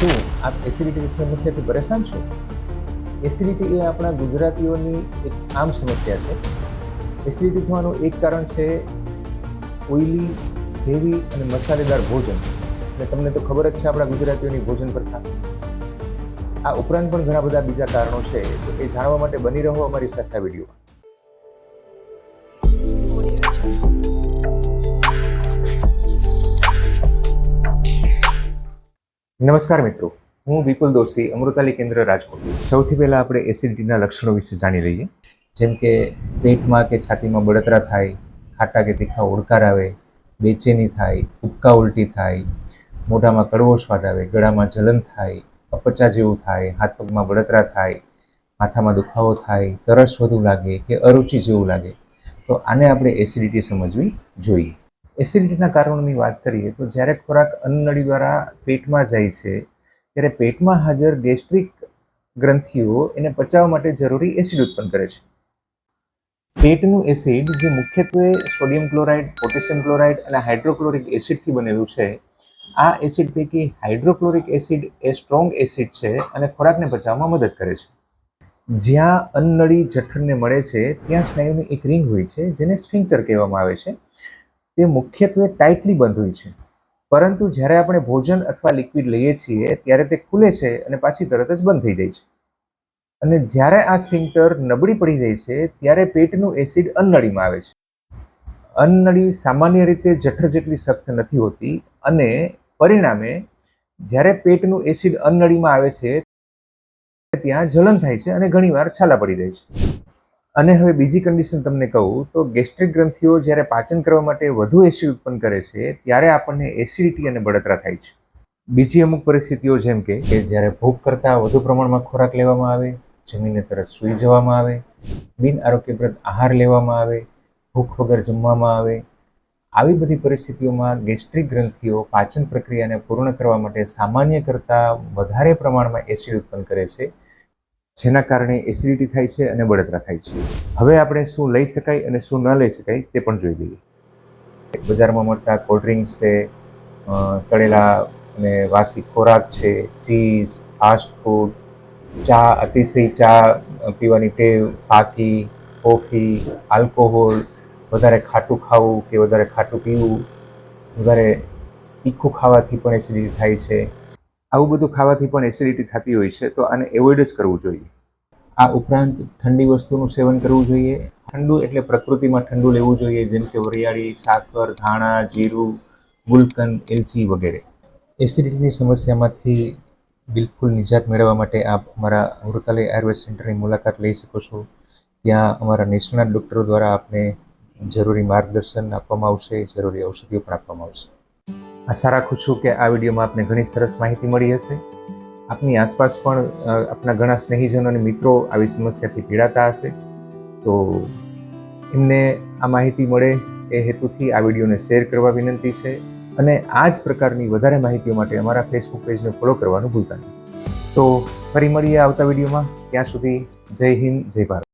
શું આપ વિશે સમસ્યાથી પરેશાન છો? એસિડિટી એ આપણા ગુજરાતીઓની એક આમ સમસ્યા છે. એસિડિટી થવાનું એક કારણ છે ઓઇલી હેવી અને મસાલેદાર ભોજન. અને તમને તો ખબર જ છે આપણા ગુજરાતીઓની ભોજન પ્રથા. આ ઉપરાંત પણ ઘણા બધા બીજા કારણો છે, તો એ જાણવા માટે બની રહો અમારી સાથે આ નમસ્કાર મિત્રો, હું વિપુલ દોશી, અમૃતાલી કેન્દ્ર રાજકોટ. સૌથી પહેલાં આપણે એસિડિટીના લક્ષણો વિશે જાણી લઈએ. જેમ કે પેટમાં કે છાતીમાં બળતરા થાય, ખાટા કે તીખા ઓડકાર આવે, બેચેની થાય, ઉબકા ઉલટી થાય, મોઢામાં કડવો સ્વાદ આવે, ગળામાં જલન થાય, અપચા જેવું થાય, હાથ પગમાં બળતરા થાય, માથામાં દુખાવો થાય, તરસ વધુ લાગે કે અરુચિ જેવું લાગે. તો આને આપણે એસિડિટી સમજવી જોઈએ. એસિડિટીના કારણોની વાત કરીએ તો જ્યારે ખોરાક અન્નનળી દ્વારા પેટમાં જાય છે, ત્યારે પેટમાં હાજર ગેસ્ટ્રિક ગ્રંથિઓ એને પચાવવા માટે જરૂરી એસિડ ઉત્પન્ન કરે છે. પેટનું એસિડ જે મુખ્યત્વે સોડિયમ ક્લોરાઇડ, પોટેશિયમ ક્લોરાઇડ અને હાઇડ્રોક્લોરિક એસિડથી બનેલું છે. આ એસિડ પૈકી હાઇડ્રોક્લોરિક એસિડ એ સ્ટ્રોંગ એસિડ છે અને ખોરાકને પચાવવામાં મદદ કરે છે. જ્યાં અન્નળી જઠરને મળે છે, ત્યાં સ્નાયુની એક રિંગ હોય છે, જેને સ્ફિંક્ટર કહેવામાં આવે છે. તે મુખ્યત્વે ટાઇટલી બંધ હોય છે. પરંતુ જ્યારે આપણે ભોજન અથવા લિક્વિડ લઈએ છીએ, ત્યારે તે ખુલે છે અને પાછી તરત જ બંધ થઈ જાય છે. અને જ્યારે આ સ્ફિંક્ટર નબળી પડી જાય છે, ત્યારે પેટનું એસિડ અન્નળીમાં આવે છે. અન્નળી સામાન્ય રીતે જઠર જેટલી સખ્ત નથી હોતી અને પરિણામે જ્યારે પેટનું એસિડ અન્નળીમાં આવે છે ત્યાં જલન થાય છે અને ઘણીવાર છાલા પડી જાય છે. અને હવે બીજી કન્ડિશન તમને કહું, તો ગેસ્ટ્રિક ગ્રંથિઓ જ્યારે પાચન કરવા માટે વધુ એસિડ ઉત્પન્ન કરે છે, ત્યારે આપણને એસિડિટી અને બળતરા થાય છે. બીજી અમુક પરિસ્થિતિઓ જેમ કે જ્યારે ભૂખ કરતાં વધુ પ્રમાણમાં ખોરાક લેવામાં આવે જમીને તરત સૂઈ જવામાં આવે, બિન આરોગ્યપ્રદ આહાર લેવામાં આવે, ભૂખ વગર જમવામાં આવે, આવી બધી પરિસ્થિતિઓમાં ગેસ્ટ્રિક ગ્રંથિઓ પાચન પ્રક્રિયાને પૂર્ણ કરવા માટે સામાન્ય કરતાં વધારે પ્રમાણમાં એસિડ ઉત્પન્ન કરે છે જેના કારણે એસિડિટી થાય છે અને બળતરા થાય છે. હવે આપણે શું લઈ શકાય અને શું ન લઈ શકાય તે પણ જોઈ લઈએ. બજારમાં મળતા કોલ્ડ ડ્રિંક્સ છે તળેલા અને વાસી ખોરાક છે ચીઝ ફાસ્ટ ફૂડ ચા, અતિશય ચા પીવાની ટેવ, પાકી, કોફી આલ્કોહોલ વધારે ખાટું ખાવું કે વધારે ખાટું પીવું, વધારે તીખું ખાવાથી પણ એસિડિટી થાય છે. આવું બધું ખાવાથી પણ એસિડિટી થતી હોય છે, તો આને એવોઇડ જ કરવું જોઈએ. આ ઉપરાંત ઠંડી વસ્તુનું સેવન કરવું જોઈએ. ઠંડુ એટલે પ્રકૃતિમાં ઠંડુ લેવું જોઈએ, જેમ કે વરિયાળી, સાકર, ધાણા, જીરું, ગુલકંદ, એલચી વગેરે. એસિડિટીની સમસ્યામાંથી બિલકુલ નિજાત મેળવવા માટે આપ અમારા અમૃતાલય આયુર્વેદ સેન્ટરની મુલાકાત લઈ શકો છો. ત્યાં અમારા નિષ્ણાત ડૉક્ટરો દ્વારા આપને જરૂરી માર્ગદર્શન આપવામાં આવશે, જરૂરી ઔષધિઓ પણ આપવામાં આવશે. આશા રાખું છું કે આ વિડીયોમાં આપને ઘણી સરસ માહિતી મળી હશે. આપની આસપાસ પણ આપના ઘણા સ્નેહીજનો અને મિત્રો આવી સમસ્યાથી પીડાતા હશે. તો એમને આ માહિતી મળે એ હેતુથી આ વિડીયોને શેર કરવા વિનંતી છે અને આ જ પ્રકારની વધારે માહિતીઓ માટે અમારા ફેસબુક પેજને ફોલો કરવાનું ભૂલતા નહીં. તો ફરી મળીએ આવતા વિડીયોમાં. ત્યાં સુધી જય હિન્દ, જય ભારત.